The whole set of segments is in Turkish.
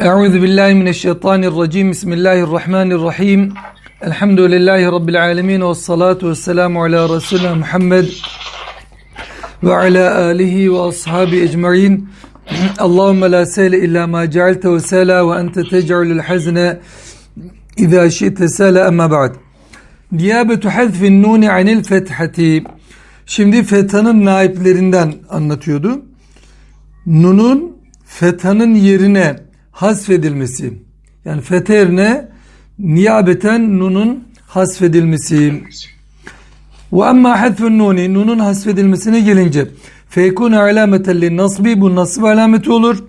Euzu billahi mineşşeytanirracim. Bismillahirrahmanirrahim. Elhamdülillahi rabbil alamin ve salatu vesselamu ala resulina Muhammed ve ala alihi ve ashabi ecmaîn. Allahumme la sehle illa ma cealtehu sela ve ente tec'alul hazne iza şi'te sela amma ba'd. Niyabetu hazfin nuni anil fethati. Şimdi fethanın naiplerinden anlatıyordu. Nunun fethanın yerine hasfedilmesi. Yani fetha yerine niyabeten nunun hasfedilmesi. Ve amma hadfun nuni nunun hasfedilmesine gelince feyekune alameten lin nasbi bu nasb alameti olur.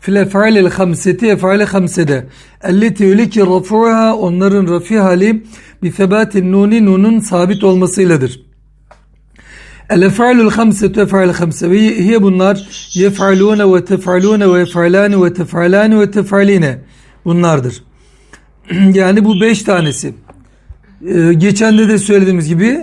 Fil ef'alil hamseti ef'ali hamsede. Elleti öyle ki rafuha onların rafi hali bi sebatin nuni nunun sabit olmasıyladır. El ef'alul hamsetu ef'al hamse ve hiye bunlar yef'alune ve tef'alune ve yef'alani ve tef'alani ve tef'aline bunlardır. yani bu beş tanesi. Ee, geçen de de söylediğimiz gibi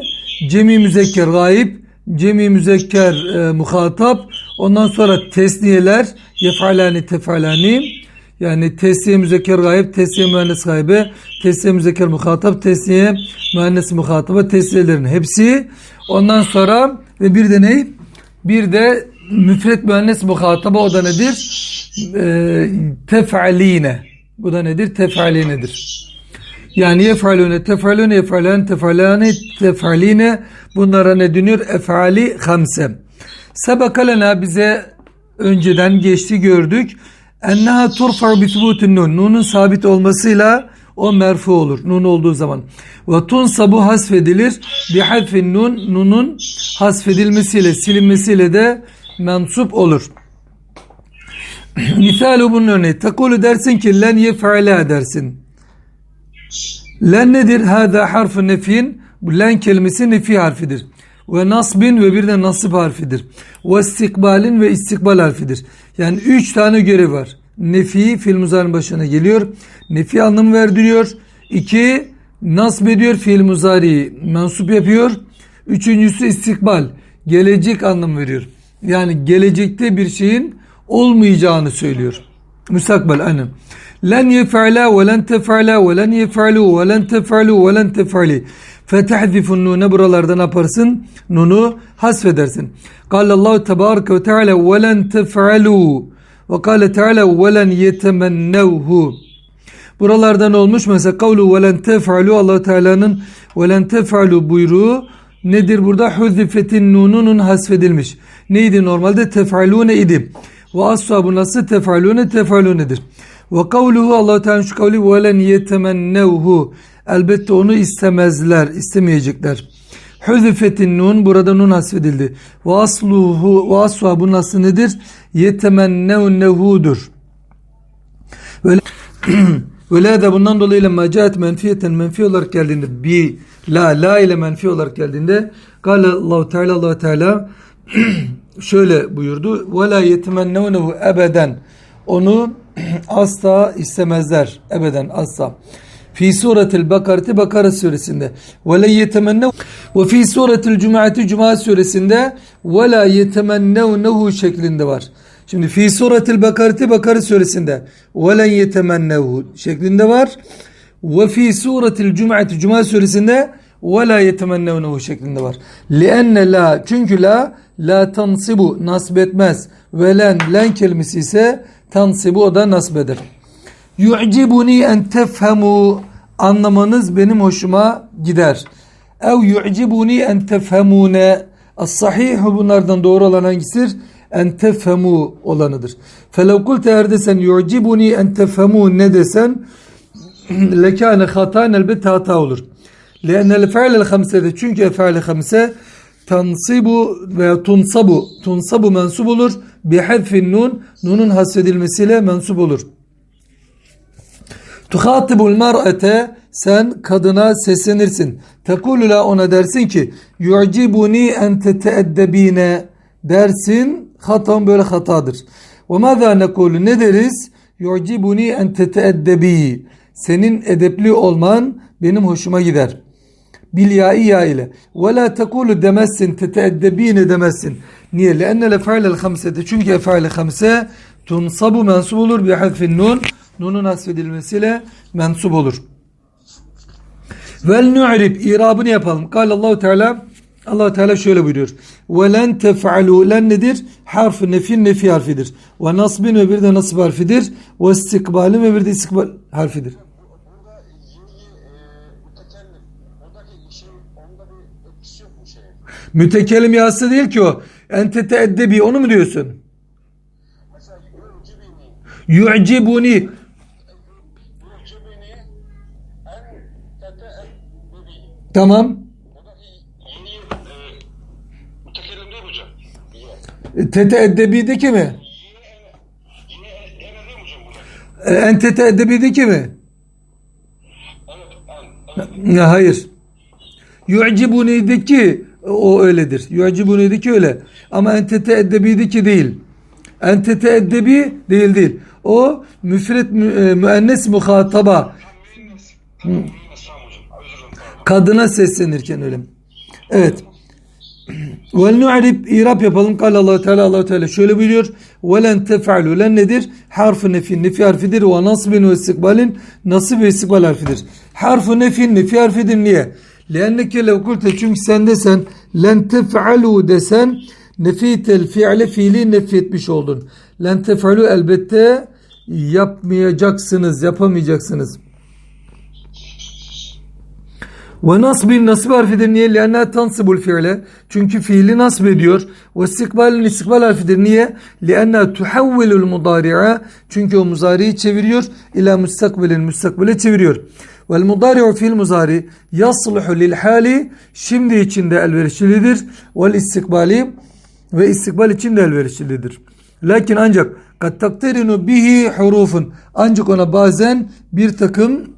cemi müzekker gayip, cemi müzekker e, muhatap, ondan sonra tesniyeler yef'alani tef'alani yani tesniye müzekker gayip, tesniye müennes gaybe, tesniye müzekker muhatap, tesniye müennes muhataba, tesniyelerin hepsi. Ondan sonra ve bir de ne? Bir de müfret müennes muhataba o da nedir? E, tef'aline. Bu da nedir? Tef'alinedir. Yani yef'alune, tef'alune, yef'alen, tef'alane, tef'aline bunlara ne dönüyor? Ef'ali hamse. Sebakalena bize önceden geçti gördük. Enneha turfa bi nun. Nunun sabit olmasıyla o merfu olur. Nun olduğu zaman. Ve tunsabu hasfedilir. Bi hadfin nun. Nunun hasfedilmesiyle, silinmesiyle de mensup olur. Misalu bunun örneği. Takulu dersin ki len yef'ala dersin. Len nedir? Hâzâ harfu nefin. Bu len kelimesi nefi harfidir. Ve nasbin ve bir de nasip harfidir. Ve istikbalin ve istikbal harfidir. Yani üç tane görev var. Nefi fiil muzarın başına geliyor. Nefi anlamı verdiriyor. İki nasb ediyor fiil muzari mensup yapıyor. Üçüncüsü istikbal. Gelecek anlamı veriyor. Yani gelecekte bir şeyin olmayacağını söylüyor. Müstakbel aynen. Len yef'ala ve len tef'ala ve len yef'alu ve len tef'alu ve len tef'ali. Fetahzifun nune buralarda ne yaparsın? Nunu hasfedersin. Kâle Allahu tebareke ve teala ve len tef'alu ve kâle ve len yetemennevhu. Buralardan olmuş mesela kavlu ve len tef'alu Allah Teala'nın ve len tef'alu buyruğu nedir burada? Huzifetin nununun hasfedilmiş. Neydi normalde? Tef'alune idi. Ve asla bu nasıl tef'alune tef'alunedir. Ve kavluhu Allah Teala şu kavli ve len yetemennevhu. Elbette onu istemezler, istemeyecekler. Huzifetin nun burada nun hasfedildi. Ve asluhu ve asla bu nasıl nedir? Yetemennevnehudur. Ve Ve de bundan dolayı lemma caet menfiyeten menfi olarak geldiğinde bi la la ile menfi olarak geldiğinde Kale Allah Teala Allah Teala şöyle buyurdu. Ve la yetemennevnehu ebeden. Onu asla istemezler. Ebeden asla. Fi suretil Bakarati Bakara suresinde. Ve la yetemennev ve fi suretil Cuma'ati Cuma suresinde ve la yetemennevnehu şeklinde var. Şimdi fi suretil Bakarati Bakara suresinde ve len yetemennevhu şeklinde var. Ve fi suretil Cuma'ati Cuma suresinde ve la yetemennevnehu şeklinde var. Lienne la çünkü la la tansibu nasb etmez. Ve len len kelimesi ise tansibu o da nasb. Yu'cibuni en tefhemu anlamanız benim hoşuma gider. Ev yu'cibuni en tefhemune as-sahihu bunlardan doğru olan hangisidir? En tefhemu olanıdır. Felev kulte eğer desen yu'cibuni en tefhemu ne desen lekâne hatan elbette hata olur. Le'ennel fe'lel hamsede çünkü fe'le hamse tansibu veya tunsabu tunsabu mensup olur. Bi hadfin nun nunun hasfedilmesiyle mensup olur. Tuhatibul mar'ate sen kadına seslenirsin. Tekulu la ona dersin ki yu'cibuni en teteeddebine dersin. Hatam böyle hatadır. Ve mazâ nekulu ne deriz? Yu'cibuni en teteeddebi. Senin edepli olman benim hoşuma gider. Bil ya ile. Ve la tekulu demezsin. Teteeddebine demezsin. Niye? Leenne lef'alel hamsede. Çünkü ef'ale hamse tunsabu mensub olur bi hadfin nun nunun hasfedilmesiyle mensup olur. Vel nu'rib irabını yapalım. Kal Allahu Teala Allah Teala şöyle buyuruyor. Ve len tef'alu len nedir? Harf nefin nefi harfidir. Ve nasbin ve bir de nasb harfidir. Ve istikbalin ve bir de istikbal harfidir. Mütekellim yası değil ki o. Entete eddebi onu mu diyorsun? Yu'cibuni. yu'cibini en tete eddebi. Tamam. Yeni e, mütekellim değil mi hocam? Tete eddebideki mi? Yeni en, yeni en değil mi hocam burada? E, Entete eddebideki mi? Evet, en, evet. Ya hayır. Yu'cibuni'deki o öyledir. Yu'cibuni'deki öyle. Ama entete eddebideki değil. Entete eddebi değil değil. O müfret mü, e, müennes muhataba. Müennes tamam hocam. Özür dilerim pardon. Kadına seslenirken öyle. Evet. Vel nu'rib irab yapalım. Kal Allah Teala Allah Teala şöyle buyuruyor. Ve len tef'alu len nedir? Harfu nefin nefi harfidir ve nasbin ve istikbalin nasib ve istikbal harfidir. Harfu nefin nefi harfidir niye? Lenneke lev kulte çünkü sen desen len tef'alu desen nefitel fi'le fiili nefretmiş oldun. Len tef'alu elbette yapmayacaksınız, yapamayacaksınız. Ve nasbin nasib harfidir niye? Lianna tansibul fiile. Çünkü fiili nasb ediyor. Ve istikbalin istikbal harfidir niye? Lianna tuhawwilul mudari'a. Çünkü o muzariyi çeviriyor. İla müstakbilin müstakbile çeviriyor. Vel mudari'u fiil muzari yasluhu lil hali. Şimdi içinde elverişlidir. Vel istikbali ve istikbal için de elverişlidir. Lakin ancak kad takterinu bihi hurufun. Ancak ona bazen bir takım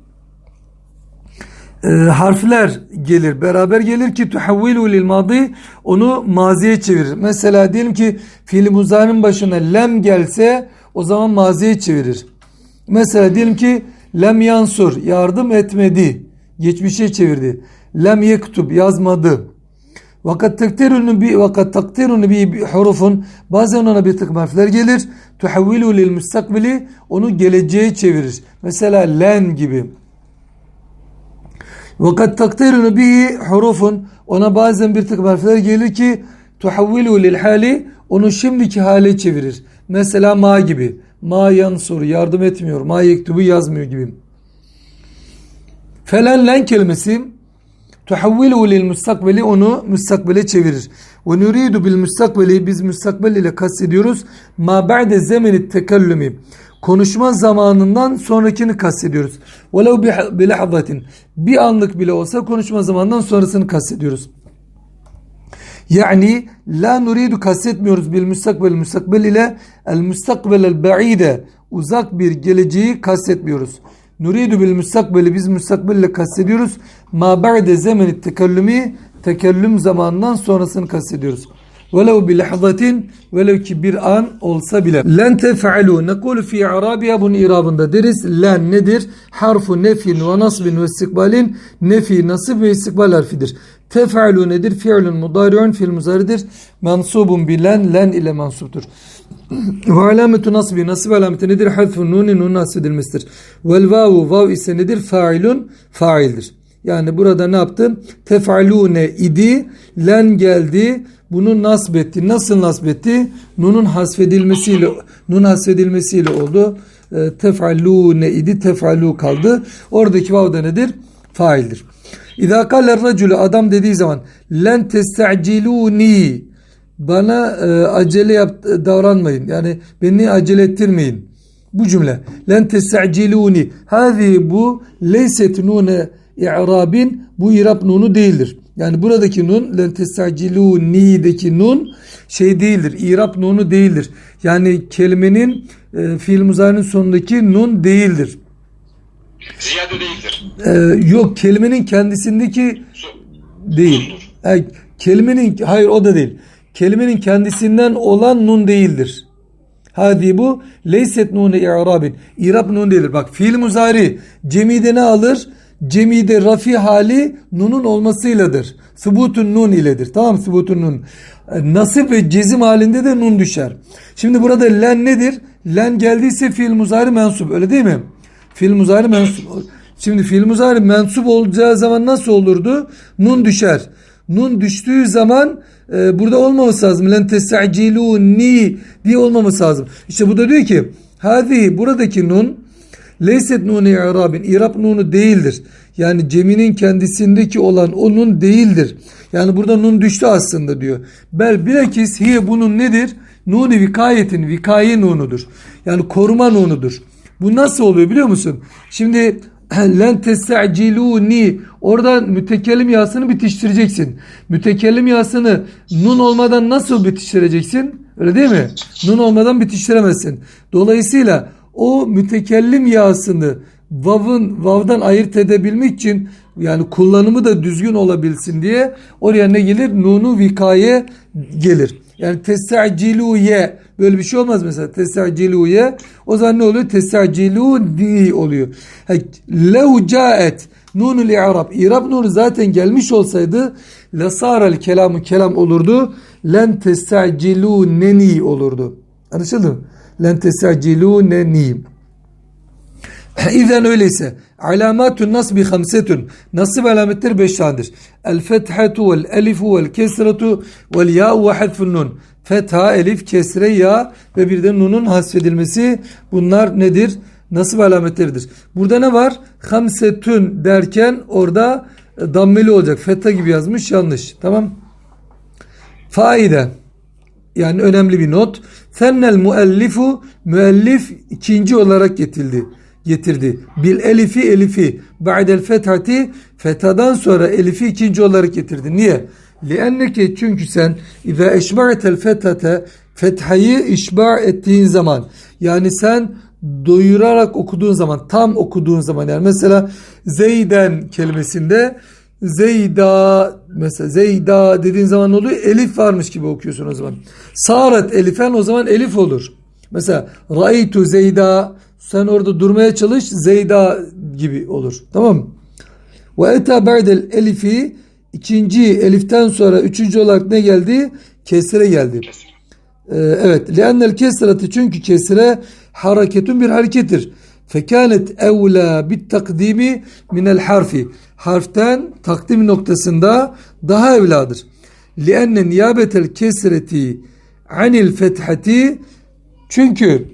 e, harfler gelir. Beraber gelir ki tuhawwilu lil madi onu maziye çevirir. Mesela diyelim ki fiil muzarinin başına lem gelse o zaman maziye çevirir. Mesela diyelim ki lem yansur yardım etmedi. Geçmişe çevirdi. Lem yektub yazmadı. Vakat takdirunu bi vakat takdirunu bi hurufun bazen ona bir takım harfler gelir. Tuhawwilu lil mustakbili onu geleceğe çevirir. Mesela len gibi. Vakat takdirunu bihi hurufun ona bazen bir takım harfler gelir ki tuhawwilu lil hali onu şimdiki hale çevirir. Mesela ma gibi. Ma yansur yardım etmiyor. Ma yektubu yazmıyor gibi. Felen len kelimesi tuhawwilu lil mustakbeli onu müstakbele çevirir. Ve nuridu bil mustakbeli biz müstakbel ile kastediyoruz. Ma ba'de zemeni tekellumi. Konuşma zamanından sonrakini kastediyoruz. Velev bi lahzatin. Bir anlık bile olsa konuşma zamanından sonrasını kastediyoruz. Yani la nuridu kastetmiyoruz bil müstakbel müstakbel ile el müstakbel el ba'ide uzak bir geleceği kastetmiyoruz. Nuridu bil müstakbeli biz müstakbel ile kastediyoruz. Ma ba'de zemeni tekellumi tekellüm zamanından sonrasını kastediyoruz. Velev bi lahzatin velev ki bir an olsa bile. Len tef'alu nekulu fi arabiya bunun irabında deriz. Len nedir? Harfu nefin ve nasbin ve istikbalin nefi nasib ve istikbal harfidir. Tef'alu nedir? Fi'lun mudari'un fiil muzaridir. Mansubun bilen len ile mansuptur. Ve alametu nasbi nasib alameti nedir? Hadfun nuni nun nasbedilmesidir. Vel vavu vav ise nedir? Failun faildir. Yani burada ne yaptı? Tef'alune idi. Len geldi. Bunu nasbetti. Nasıl nasbetti? Nunun hasfedilmesiyle nun hasfedilmesiyle oldu. E, tef'alune idi. Tef'alu kaldı. Oradaki vav da nedir? Faildir. İza kâle racülü adam dediği zaman len testa'cilûni bana e, acele yap, davranmayın. Yani beni acele ettirmeyin. Bu cümle. Len testa'cilûni. Hâzi bu leyset nune i'rabin bu irab nunu değildir. Yani buradaki nun len testa'cilûni'deki nun şey değildir. İrab nunu değildir. Yani kelimenin e, fiil muzarinin sonundaki nun değildir. Ziyade değildir. E, yok kelimenin kendisindeki değil. E, kelimenin hayır o da değil. Kelimenin kendisinden olan nun değildir. Hadi bu leyset nunu i'rabin. İrab nun değildir. Bak fiil muzari cemide ne alır? Cemide rafi hali nunun olmasıyladır. Subutun nun iledir. Tamam subutun nun. E, Nasip ve cezim halinde de nun düşer. Şimdi burada len nedir? len geldiyse fiil muzari mensup öyle değil mi? Fiil muzari mensup. Şimdi fiil muzari mensup olacağı zaman nasıl olurdu? Nun düşer. Nun düştüğü zaman e, burada olmaması lazım. Len testa'ciluni diye olmaması lazım. İşte bu da diyor ki hadi buradaki nun leyset nunu i'rabin. İrab nunu değildir. Yani ceminin kendisindeki olan o nun değildir. Yani burada nun düştü aslında diyor. Bel bilakis hiye bunun nedir? Nunu vikayetin vikaye nunudur. Yani koruma nunudur. Bu nasıl oluyor biliyor musun? Şimdi len testa'ciluni oradan mütekellim yasını bitiştireceksin. Mütekellim yasını nun olmadan nasıl bitiştireceksin? Öyle değil mi? Nun olmadan bitiştiremezsin. Dolayısıyla o mütekellim yasını vav'ın vav'dan ayırt edebilmek için yani kullanımı da düzgün olabilsin diye oraya ne gelir? Nunu vikaye gelir. Yani testa'ciluye böyle bir şey olmaz mesela testa'ciluye o zaman ne oluyor? Testa'ciluni oluyor. Lev caet nunul i'rab. İrab nunu zaten gelmiş olsaydı lasarel kelamu kelam olurdu. Len testa'ciluneni olurdu. Anlaşıldı mı? Len testa'ciluneni. İzen öyleyse alamatun nasbi hamsetun nasib alametleri beş tanedir. El fethatu vel elifu vel kesretu vel ya'u ve hadfun nun. Fetha, elif, kesre, ya ve bir de nunun hasfedilmesi bunlar nedir? Nasib alametleridir. Burada ne var? Hamsetun derken orada e, dammeli olacak. Fetha gibi yazmış yanlış. Tamam. Faide yani önemli bir not. Fennel muellifu müellif ikinci olarak getirdi. Getirdi. Bil elifi elifi ba'del fethati fethadan sonra elifi ikinci olarak getirdi. Niye? Lienneke çünkü sen iza eşba'tel fethate fethayı işba ettiğin zaman yani sen doyurarak okuduğun zaman tam okuduğun zaman yani mesela Zeyden kelimesinde Zeyda mesela Zeyda dediğin zaman ne oluyor? Elif varmış gibi okuyorsun o zaman. Saret elifen o zaman elif olur. Mesela Raitu Zeyda sen orada durmaya çalış Zeyda gibi olur. Tamam mı? Ve eta ba'del elifi ikinci eliften sonra üçüncü olarak ne geldi? Kesre geldi. Ee, evet. Leannel kesreti çünkü kesre hareketun bir harekettir. Fekanet evla bit takdimi minel harfi. Harften takdim noktasında daha evladır. Lienne niyabetel kesreti anil fethati çünkü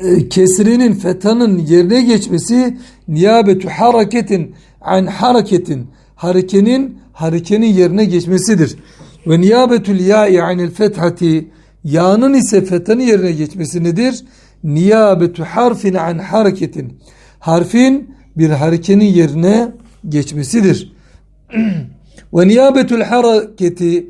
e, kesrinin fethanın yerine geçmesi niyabetu hareketin an hareketin harekenin harekenin yerine geçmesidir. Ve niyabetül ya'i anil fethati ya'nın ise fethanın yerine geçmesi nedir? Niyabetu harfin an hareketin harfin bir harekenin yerine geçmesidir. ve niyabetul hareketi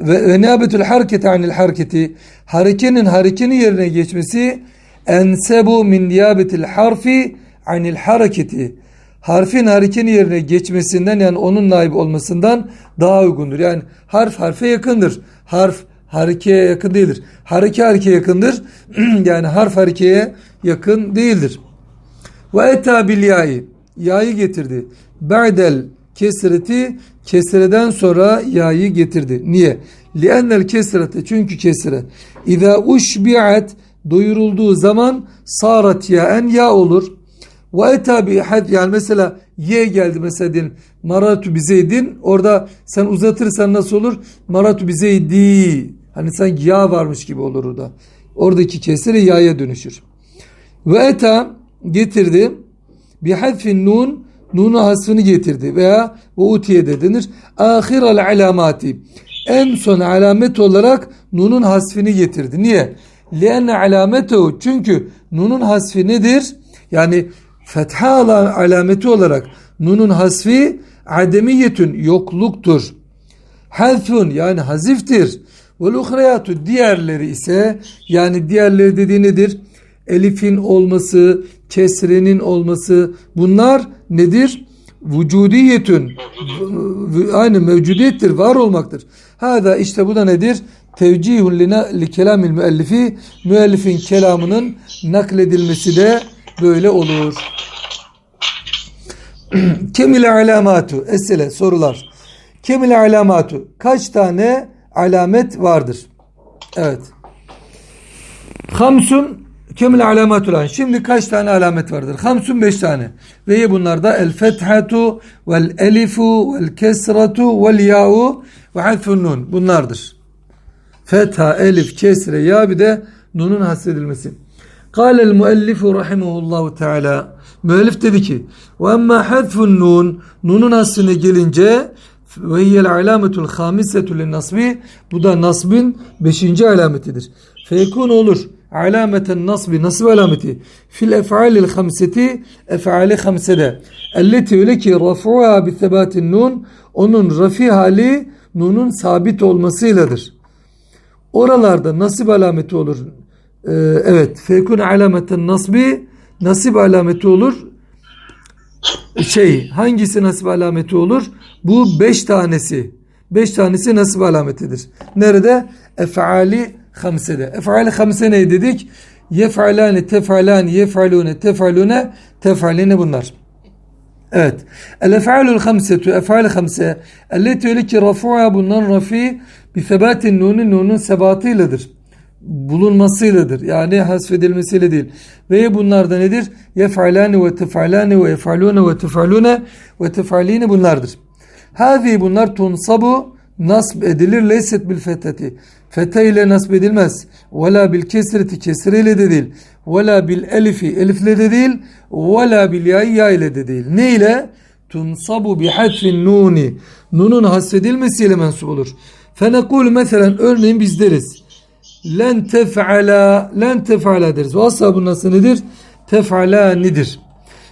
ve, ve niyabetul hareketi anil hareketi harekenin harekenin yerine geçmesi ensebu min niyabetil harfi anil hareketi harfin harekenin yerine geçmesinden yani onun naib olmasından daha uygundur. Yani harf harfe yakındır. Harf harekeye yakın değildir. Hareke harekeye yakındır. yani harf harekeye yakın değildir. Ve eta bil ya'i ya'yı getirdi. Ba'del kesreti kesreden sonra ya'yı getirdi. Niye? Li'ennel kesrete çünkü kesre İza uşbi'at doyurulduğu zaman sarat ya'en ya olur. Ve eta bi had yani mesela ye geldi mesela diyelim maratu bizeydin orada sen uzatırsan nasıl olur? Maratu bizeydi. Hani sanki ya varmış gibi olur orada. Oradaki kesre ya'ya dönüşür. Ve eta getirdi. Bir hadfin nun nunu hasfını getirdi veya ve utiye de denir. Ahiral alamati en son alamet olarak nunun hasfini getirdi. Niye? Lienne alametu çünkü nunun hasfi nedir? Yani fetha alameti olarak nunun hasfi ademiyetün yokluktur. Hazfun yani haziftir. Uhriyatu diğerleri ise yani diğerleri dediği nedir? Elifin olması, kesrenin olması bunlar nedir? Vücudiyetün aynı mevcudiyettir, var olmaktır. Hada işte bu da nedir? Tevcihun li kelamil müellifi müellifin kelamının nakledilmesi de böyle olur. Kemil alamatu esele sorular. Kemil alamatu kaç tane alamet vardır? Evet. Hamsun kemil alamatul an. Şimdi kaç tane alamet vardır? Hamsun beş tane. Ve ye bunlarda el fethatu vel elifu vel kesratu vel ya'u ve hadfun nun. Bunlardır. Fetha, elif, kesre, ya bir de nunun hasredilmesi. قال المؤلف رحمه الله Teala Müellif dedi ki ve emma hadfun nun nunun hasrine gelince ve hiyel alametul hamisetul nasbi bu da nasbin beşinci alametidir. Feyekun olur alameten nasbi nasb alameti fil ef'alil hamseti ef'ali hamsede elleti öyle ki rafuha bi sebatin nun onun rafi hali nunun sabit olmasıyladır. Oralarda nasip alameti olur. Ee, evet. Fekun alameten nasbi nasip alameti olur. Şey hangisi nasip alameti olur? Bu beş tanesi. Beş tanesi nasip alametidir. Nerede? Ef'ali hamsede. Ef'ali hamse ne dedik? Yef'alani, tef'alani, yef'alune, tef'alune, tef'aline bunlar. Evet. El ef'alul hamsetu, ef'al hamse. Elleti öyle ki rafu'a bundan rafi bi sebatin nunun nunun sebatıyladır. Bulunmasıyladır. Yani hasfedilmesiyle değil. Ve bunlar da nedir? Yef'alani ve tef'alani ve yef'alune ve tef'alune ve tef'aline bunlardır. Hazi bunlar tunsabu nasb edilir leyset bil fetheti. Fethe ile nasb edilmez. Ve la bil kesreti kesreyle de değil. Ve la bil elifi elifle de değil. Ve la bil ya'i ya ile de değil. Ne ile? Tunsabu bi hadfin nuni. Nunun hasfedilmesiyle mensup olur. Fenekul mesela örneğin biz deriz. Len tef'ala len tef'ala deriz. Asla bunun nasıl nedir? Tef'alanidir.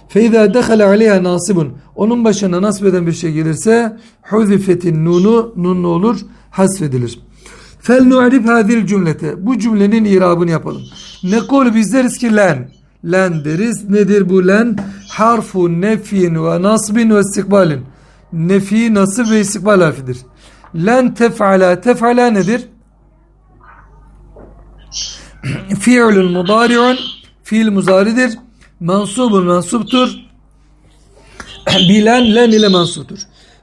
Feyza dekhala aleyha nasibun. Onun başına nasip eden bir şey gelirse huzifetin nunu nun olur hasfedilir. Fel nu'rib hadil cümlete. Bu cümlenin irabını yapalım. Ne kol biz deriz ki len. Len deriz. Nedir bu len? Harfu nefyin ve nasbin ve istikbalin. Nefi, nasib ve istikbal harfidir. Len tef'ala. Tef'ala nedir? Fi'lun mudari'un. Fiil muzaridir. Mansubun mansuptur. Bilen len ile mansuptur.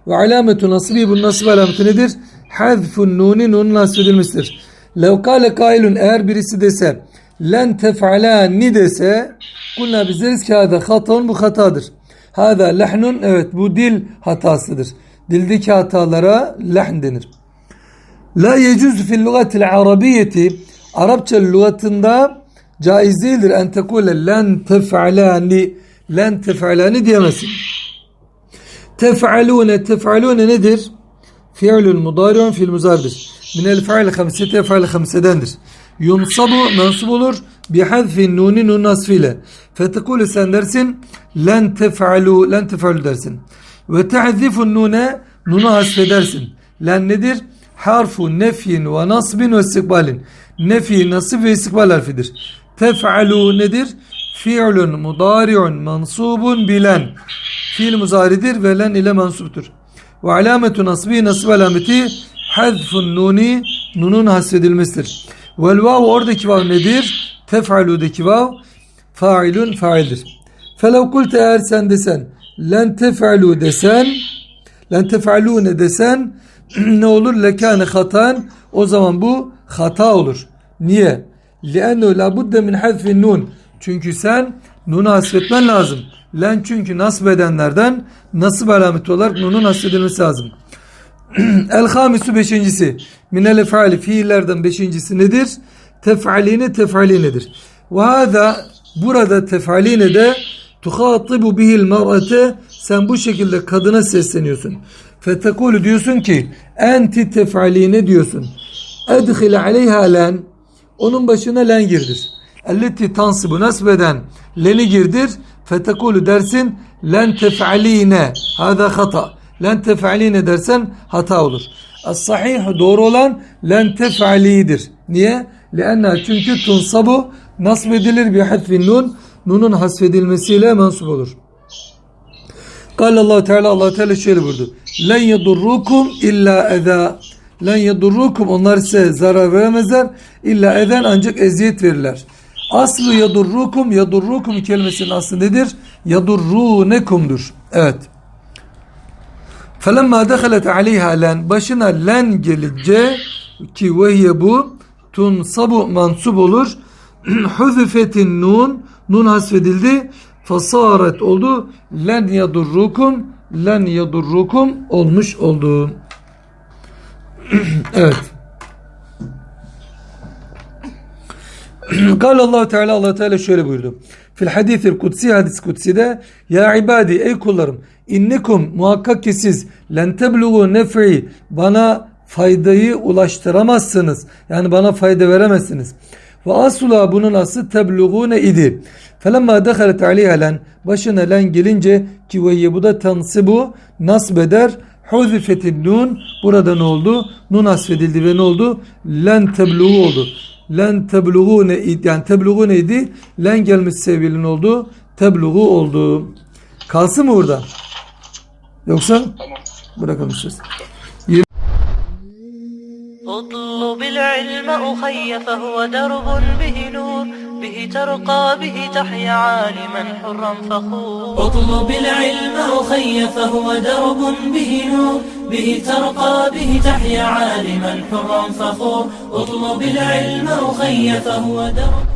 Ve alametu nasbi bu nasib alameti nedir? Hazfun nuni nun nasbedilmiştir. Lev kâle kailun eğer birisi dese len tef'alâni dese kulna biz deriz ki hâda hatun bu hatadır. Hâda lehnun evet bu dil hatasıdır. Dildeki hatalara lehn denir. La yecuz fil lugatil arabiyeti Arapça lügatında caiz değildir en tekule len tef'alani len tef'alani diyemezsin. Tef'alune tef'alune nedir? Fi'lül mudari'un fi'l muzaridir. Minel fi'l hamsete fi'l hamsedendir. Yunsabu mensup olur bi hadfin nuni nun nasfiyle. Fetekulu sen dersin len tef'alu len tef'alu dersin. Ve tehzifun nune nunu hasfedersin. Len nedir? Harfu nefyin ve nasbin ve istikbalin. Nefi, nasib ve istikbal harfidir. Tef'alu nedir? Fi'lun mudari'un mansubun bilen. Fiil muzaridir ve len ile mansuptur. Ve alametu nasbi nasib alameti hazfun nuni nunun hasredilmesidir. Vel vav oradaki vav nedir? Tef'aludaki vav failun faildir. Felev kulte eğer sen desen len tef'alu desen len tef'alune desen ne olur? Lekâne hatan o zaman bu hata olur. Niye? لِأَنَّهُ لَابُدَّ مِنْ حَذْفِ النُّونَ Çünkü sen nunu hasfetmen lazım. Len çünkü nasb edenlerden nasib alameti olarak nunun hasfedilmesi lazım. El hamisu beşincisi. Minel efali fiillerden beşincisi nedir? Tef'aline tef'alinedir. Ve hâzâ burada tef'aline de tuhatibu bihil mar'ate sen bu şekilde kadına sesleniyorsun. Fetekulu diyorsun ki enti tef'aline diyorsun. Edhil aleyha len onun başına len girdir. Elleti tansibu nasbeden leni girdir. Fetekulu dersin len tef'aline. Hada hata. Len tef'aline dersen hata olur. As-sahih doğru olan len tef'alidir. Niye? Lianna çünkü tunsabu nasb edilir bir hadfin nun. Nunun hasfedilmesiyle mensup olur. Kal Allah Teala Allah Teala şöyle buyurdu. Len yedurrukum illa eza. Len yedurrukum onlar size zarar veremezler. İlla eden ancak eziyet verirler. Aslı yadurrukum yadurrukum kelimesinin aslı nedir? Yadurrunekumdur. Evet. Felemma dehalet aleyha len başına len gelince ki vehiye bu tunsabu mansub olur. Huzifetin nun nun hasfedildi. Fasaret oldu. Len yadurrukum len yadurrukum olmuş oldu. evet. Kal Allah Teala Allah Teala şöyle buyurdu. Fil hadisil kutsi hadis kutside ya ibadi ey kullarım innekum muhakkak ki siz len tebluğu nef'i bana faydayı ulaştıramazsınız. Yani bana fayda veremezsiniz. Ve asla bunun aslı tebluğune idi. Felemma dehalet aleyha len başına len gelince ki ve bu da tansibu nasbeder huzifetin nun burada ne oldu? Nun asfedildi ve ne oldu? Len tebluğu oldu. Len tebluğu ne yani tebluğu neydi? Len gelmiş sevgilin oldu. Tebluğu oldu. Kalsın mı burada? Yoksa Tamam. bırakalım siz. اطلب العلم أخي فهو درب به نور به ترقى به تحيا عالما حرا فخور. اطلب العلم أخي فهو درب به نور. به ترقى به تحيا عالما حرا فخور. اطلب العلم أخي فهو درب